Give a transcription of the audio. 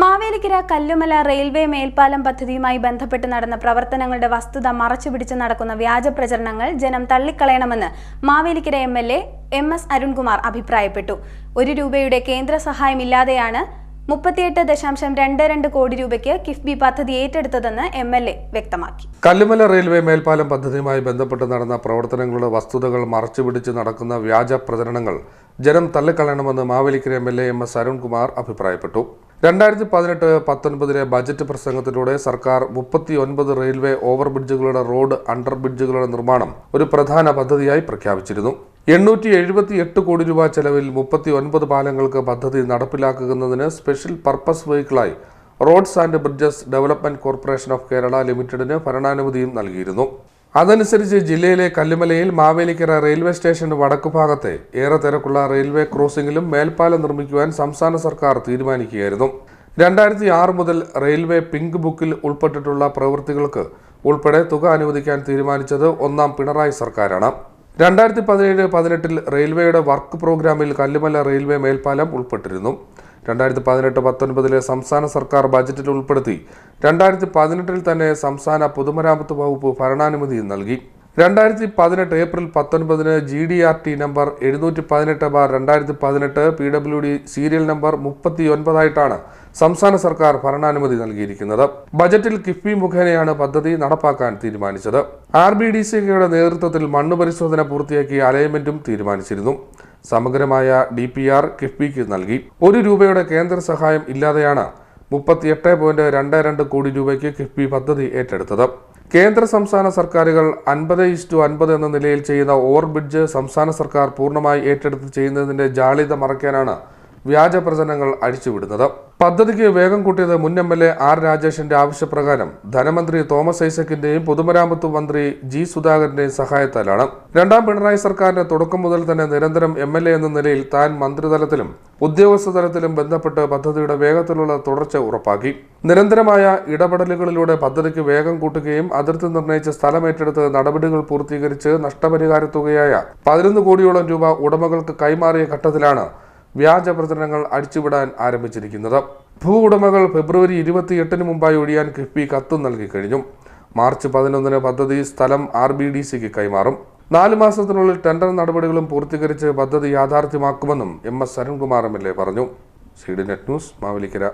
Mavelikkara Kallumala railway മേൽപ്പാലം പദ്ധതിയുമായി ബന്ധപ്പെട്ട് നടന്ന പ്രവർത്തനങ്ങളുടെ വസ്തുത മറച്ചുപിടിച്ച് നടക്കുന്ന വ്യാജ പ്രചരണങ്ങൾ ജനം തള്ളിക്കളയണമെന്ന് Mavelikkara M L A M S Arunkumar അഭിപ്രായപ്പെട്ടു. ഒരു രൂപയുടെ കേന്ദ്ര സഹായമില്ലാതെയാണ് മുപ്പത്തിയെട്ട് ദശാംശം രണ്ട് രണ്ട് കോടി രൂപയ്ക്ക് കിഫ്ബി പദ്ധതി ഏറ്റെടുത്തതെന്ന് എം എൽ എ വ്യക്തമാക്കി. കല്ലുമല റെയിൽവേ മേൽപ്പാലം പദ്ധതിയുമായി ബന്ധപ്പെട്ട് നടന്ന പ്രവർത്തനങ്ങളുടെ വസ്തുതകൾ മറച്ചുപിടിച്ച് നടക്കുന്ന വ്യാജ പ്രചരണങ്ങൾ ജനം തള്ളിക്കളയണമെന്ന് Mavelikkara M L A M S Arunkumar അഭിപ്രായപ്പെട്ടു. രണ്ടായിരത്തി പതിനെട്ട് പത്തൊൻപതിലെ ബജറ്റ് പ്രസംഗത്തിലൂടെ സർക്കാർ മുപ്പത്തി ഒൻപത് റെയിൽവേ ഓവർ ബ്രിഡ്ജുകളുടെ റോഡ് അണ്ടർ ബ്രിഡ്ജുകളുടെ നിർമ്മാണം ഒരു പ്രധാന പദ്ധതിയായി പ്രഖ്യാപിച്ചിരുന്നു. എണ്ണൂറ്റി എഴുപത്തി എട്ട് കോടി രൂപ ചെലവിൽ മുപ്പത്തി ഒൻപത് പാലങ്ങൾക്ക് പദ്ധതി നടപ്പിലാക്കുന്നതിന് special purpose വെഹിക്കിളായി roads and bridges development corporation of Kerala ലിമിറ്റഡിന് ഭരണാനുമതിയും നൽകിയിരുന്നു. അതനുസരിച്ച് ജില്ലയിലെ കല്ലുമലയിൽ മാവേലിക്കര റെയിൽവേ സ്റ്റേഷന് വടക്കുഭാഗത്തെ ഏറെ തിരക്കുള്ള റെയിൽവേ ക്രോസിംഗിലും മേൽപ്പാലം നിർമ്മിക്കുവാൻ സംസ്ഥാന സർക്കാർ തീരുമാനിക്കുകയായിരുന്നു. രണ്ടായിരത്തി ആറ് മുതൽ റെയിൽവേ പിങ്ക് ബുക്കിൽ ഉൾപ്പെട്ടിട്ടുള്ള പ്രവൃത്തികൾക്ക് ഉൾപ്പെടെ തുക അനുവദിക്കാൻ തീരുമാനിച്ചത് ഒന്നാം പിണറായി സർക്കാരാണ്. രണ്ടായിരത്തി പതിനേഴ് പതിനെട്ടിൽ റെയിൽവേയുടെ വർക്ക് പ്രോഗ്രാമിൽ കല്ലുമല റെയിൽവേ മേൽപ്പാലം ഉൾപ്പെട്ടിരുന്നു. രണ്ടായിരത്തി പതിനെട്ട് പത്തൊൻപതിലെ സംസ്ഥാന സർക്കാർ ബജറ്റിൽ ഉൾപ്പെടുത്തി രണ്ടായിരത്തി പതിനെട്ടിൽ തന്നെ സംസ്ഥാന പൊതുമരാമത്ത് വകുപ്പ് ഭരണാനുമതി നൽകി. രണ്ടായിരത്തി പതിനെട്ട് ഏപ്രിൽ പത്തൊൻപതിന് G D R T number എഴുന്നൂറ്റി പതിനെട്ട് ബാർ രണ്ടായിരത്തി പതിനെട്ട് P W D serial number മുപ്പത്തി ഒൻപതായിട്ടാണ് സംസ്ഥാന സർക്കാർ ഭരണാനുമതി നൽകിയിരിക്കുന്നത്. ബജറ്റിൽ കിഫ്ബി മുഖേനയാണ് പദ്ധതി നടപ്പാക്കാൻ തീരുമാനിച്ചത്. ആർ ബി ഡി സി കെയുടെ നേതൃത്വത്തിൽ മണ്ണ് പരിശോധന പൂർത്തിയാക്കി അലൈൻമെന്റും തീരുമാനിച്ചിരുന്നു. സമഗ്രമായ ഡി പി ആർ കിഫ്ബിക്ക് നൽകി. ഒരു രൂപയുടെ കേന്ദ്ര സഹായം ഇല്ലാതെയാണ് മുപ്പത്തിയെട്ട് പോയിന്റ് രണ്ട് രണ്ട് കോടി രൂപയ്ക്ക് കിഫ്ബി പദ്ധതി ഏറ്റെടുത്തത്. കേന്ദ്ര സംസ്ഥാന സർക്കാരുകൾ അൻപത് ഇസ്റ്റു അൻപത് എന്ന നിലയിൽ ചെയ്യുന്ന ഓവർബ്രിഡ്ജ് സംസ്ഥാന സർക്കാർ പൂർണമായി ഏറ്റെടുത്ത് ചെയ്യുന്നതിന്റെ ജാളിത മറയ്ക്കാനാണ് വ്യാജ പ്രചരണങ്ങൾ അഴിച്ചുവിടുന്നത്. പദ്ധതിക്ക് വേഗം കൂട്ടിയത് മുൻ എം എൽ എ ആർ രാജേഷിന്റെ ആവശ്യപ്രകാരം ധനമന്ത്രി തോമസ് ഐസക്കിന്റെയും പൊതുമരാമത്ത് മന്ത്രി ജി സുധാകരന്റെയും സഹായത്താലാണ്. രണ്ടാം പിണറായി സർക്കാരിന്റെ തുടക്കം മുതൽ തന്നെ നിരന്തരം എം എൽ എ എന്ന നിലയിൽ താൻ മന്ത്രിതലത്തിലും ഉദ്യോഗസ്ഥ തലത്തിലും ബന്ധപ്പെട്ട് പദ്ധതിയുടെ വേഗത്തിലുള്ള തുടർച്ച ഉറപ്പാക്കി. നിരന്തരമായ ഇടപെടലുകളിലൂടെ പദ്ധതിക്ക് വേഗം കൂട്ടുകയും അതിർത്തി നിർണയിച്ച് സ്ഥലമേറ്റെടുത്ത് നടപടികൾ പൂർത്തീകരിച്ച് നഷ്ടപരിഹാര തുകയായ പതിനൊന്ന് കോടിയോളം രൂപ ഉടമകൾക്ക് കൈമാറിയ ഘട്ടത്തിലാണ് വ്യാജ പ്രചരണങ്ങൾ അടിച്ചുവിടാൻ ആരംഭിച്ചിരിക്കുന്നത്. ഭൂ ഉടമകൾ ഫെബ്രുവരി ഇരുപത്തിയെട്ടിന് മുമ്പായി ഒഴിയാൻ കിഫ്ബി കത്തും നൽകി കഴിഞ്ഞു. മാർച്ച് പതിനൊന്നിന് പദ്ധതി സ്ഥലം ആർ ബി ഡി സിക്ക് കൈമാറും. നാല് മാസത്തിനുള്ളിൽ ടെൻഡർ നടപടികളും പൂർത്തീകരിച്ച് പദ്ധതി യാഥാർത്ഥ്യമാക്കുമെന്നും M S Arunkumar M L A പറഞ്ഞു. C D net news Mavelikkara.